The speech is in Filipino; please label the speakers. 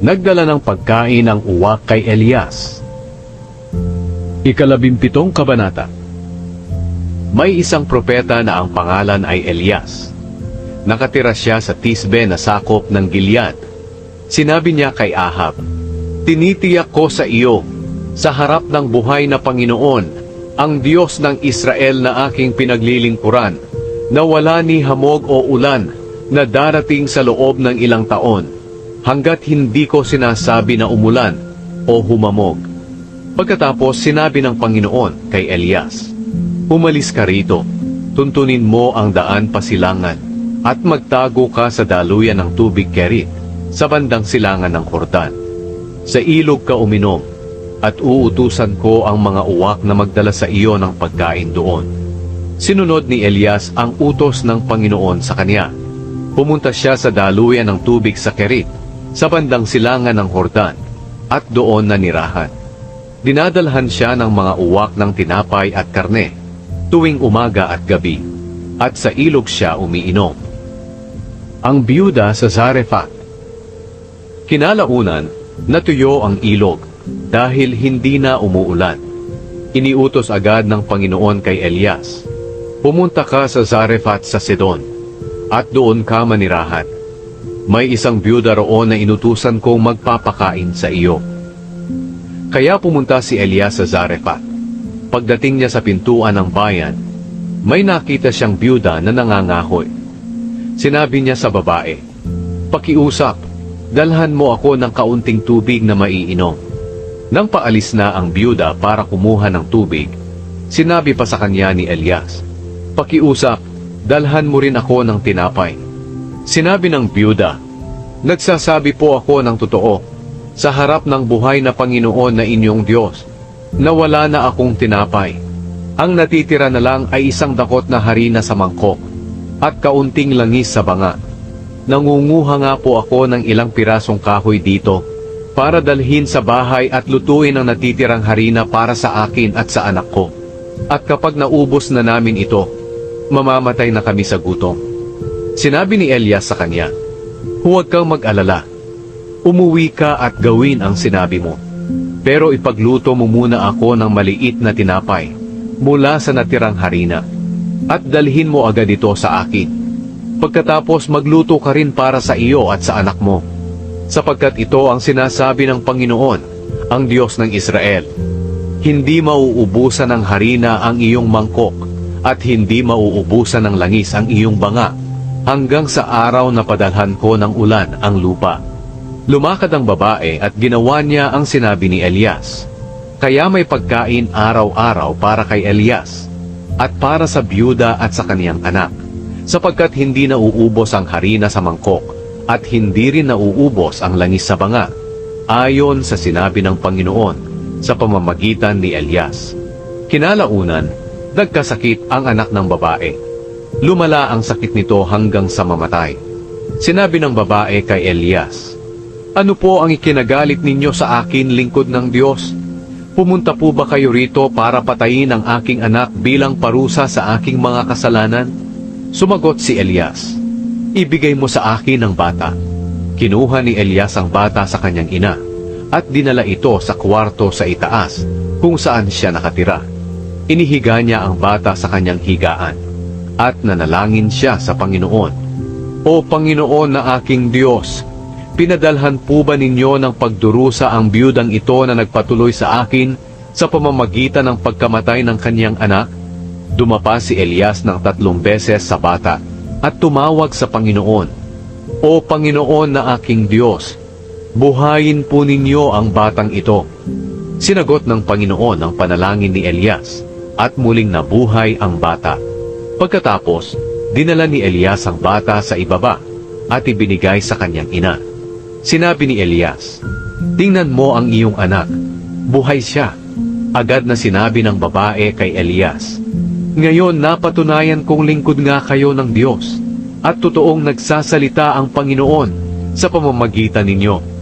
Speaker 1: nagdala ng pagkain ang uwak kay Elias. Ikalabimpitong kabanata May isang propeta na ang pangalan ay Elias. Nakatira siya sa Tisbe na sakop ng Gilead. Sinabi niya kay Ahab, Tinitiyak ko sa iyo, sa harap ng buhay na Panginoon, ang Diyos ng Israel na aking pinaglilingkuran, na wala ni hamog o ulan na darating sa loob ng ilang taon, hanggat hindi ko sinasabi na umulan o humamog. Pagkatapos sinabi ng Panginoon kay Elias, Umalis ka rito, tuntunin mo ang daan pasilangan, at magtago ka sa daluyan ng tubig Kerit, sa bandang silangan ng Hordan. Sa ilog ka uminom, at uutusan ko ang mga uwak na magdala sa iyo ng pagkain doon. Sinunod ni Elias ang utos ng Panginoon sa kanya. Pumunta siya sa daluyan ng tubig sa Kerit, sa bandang silangan ng Hordan, at doon nanirahan. Dinadalhan siya ng mga uwak ng tinapay at karne, tuwing umaga at gabi, at sa ilog siya umiinom. Ang biyuda sa Zarephath Kinalaunan, natuyo ang ilog, dahil hindi na umuulan. Iniutos agad ng Panginoon kay Elias, Pumunta ka sa Zarephath sa Sidon, at doon ka manirahan. May isang byuda roon na inutusan kong magpapakain sa iyo. Kaya pumunta si Elias sa Zarephath. Pagdating niya sa pintuan ng bayan, may nakita siyang byuda na nangangahoy. Sinabi niya sa babae, Pakiusap, dalhan mo ako ng kaunting tubig na maiinom. Nang paalis na ang byuda para kumuha ng tubig, sinabi pa sa kanya ni Elias, Pakiusap, dalhan mo rin ako ng tinapay. Sinabi ng byuda, Nagsasabi po ako ng totoo, sa harap ng buhay na Panginoon na inyong Diyos, na wala na akong tinapay. Ang natitira na lang ay isang dakot na harina sa mangkok, at kaunting langis sa banga. Nangunguha nga po ako ng ilang pirasong kahoy dito, para dalhin sa bahay at lutuin ang natitirang harina para sa akin at sa anak ko. At kapag naubos na namin ito, mamamatay na kami sa gutom. Sinabi ni Elias sa kanya, Huwag kang mag-alala. Umuwi ka at gawin ang sinabi mo. Pero ipagluto mo muna ako ng maliit na tinapay mula sa natirang harina at dalhin mo agad ito sa akin. Pagkatapos magluto ka rin para sa iyo at sa anak mo. Sapagkat ito ang sinasabi ng Panginoon, ang Diyos ng Israel. Hindi mauubusan ng harina ang iyong mangkok at hindi mauubusan ng langis ang iyong banga hanggang sa araw na padalhan ko ng ulan ang lupa. Lumakad ang babae at ginawa niya ang sinabi ni Elias. Kaya may pagkain araw-araw para kay Elias at para sa byuda at sa kaniyang anak, sapagkat hindi nauubos ang harina sa mangkok at hindi rin nauubos ang langis sa banga, ayon sa sinabi ng Panginoon sa pamamagitan ni Elias. Kinalaunan, nagkasakit ang anak ng babae. Lumala ang sakit nito hanggang sa mamatay. Sinabi ng babae kay Elias, Ano po ang ikinagalit ninyo sa akin lingkod ng Diyos? Pumunta po ba kayo rito para patayin ang aking anak bilang parusa sa aking mga kasalanan? Sumagot si Elias, Ibigay mo sa akin ang bata. Kinuha ni Elias ang bata sa kanyang ina at dinala ito sa kwarto sa itaas kung saan siya nakatira. Inihiga niya ang bata sa kanyang higaan at nanalangin siya sa Panginoon. O Panginoon na aking Diyos, pinadalhan po ba ninyo ng pagdurusa ang biyudang ito na nagpatuloy sa akin sa pamamagitan ng pagkamatay ng kanyang anak? Dumapa si Elias ng tatlong beses sa bata at tumawag sa Panginoon, O Panginoon na aking Diyos, buhayin po ninyo ang batang ito. Sinagot ng Panginoon ang panalangin ni Elias at muling nabuhay ang bata. Pagkatapos, dinala ni Elias ang bata sa ibaba at ibinigay sa kanyang ina. Sinabi ni Elias, Tingnan mo ang iyong anak, buhay siya. Agad na sinabi ng babae kay Elias, Ngayon napatunayan kong lingkod nga kayo ng Diyos, at totoong nagsasalita ang Panginoon sa pamamagitan ninyo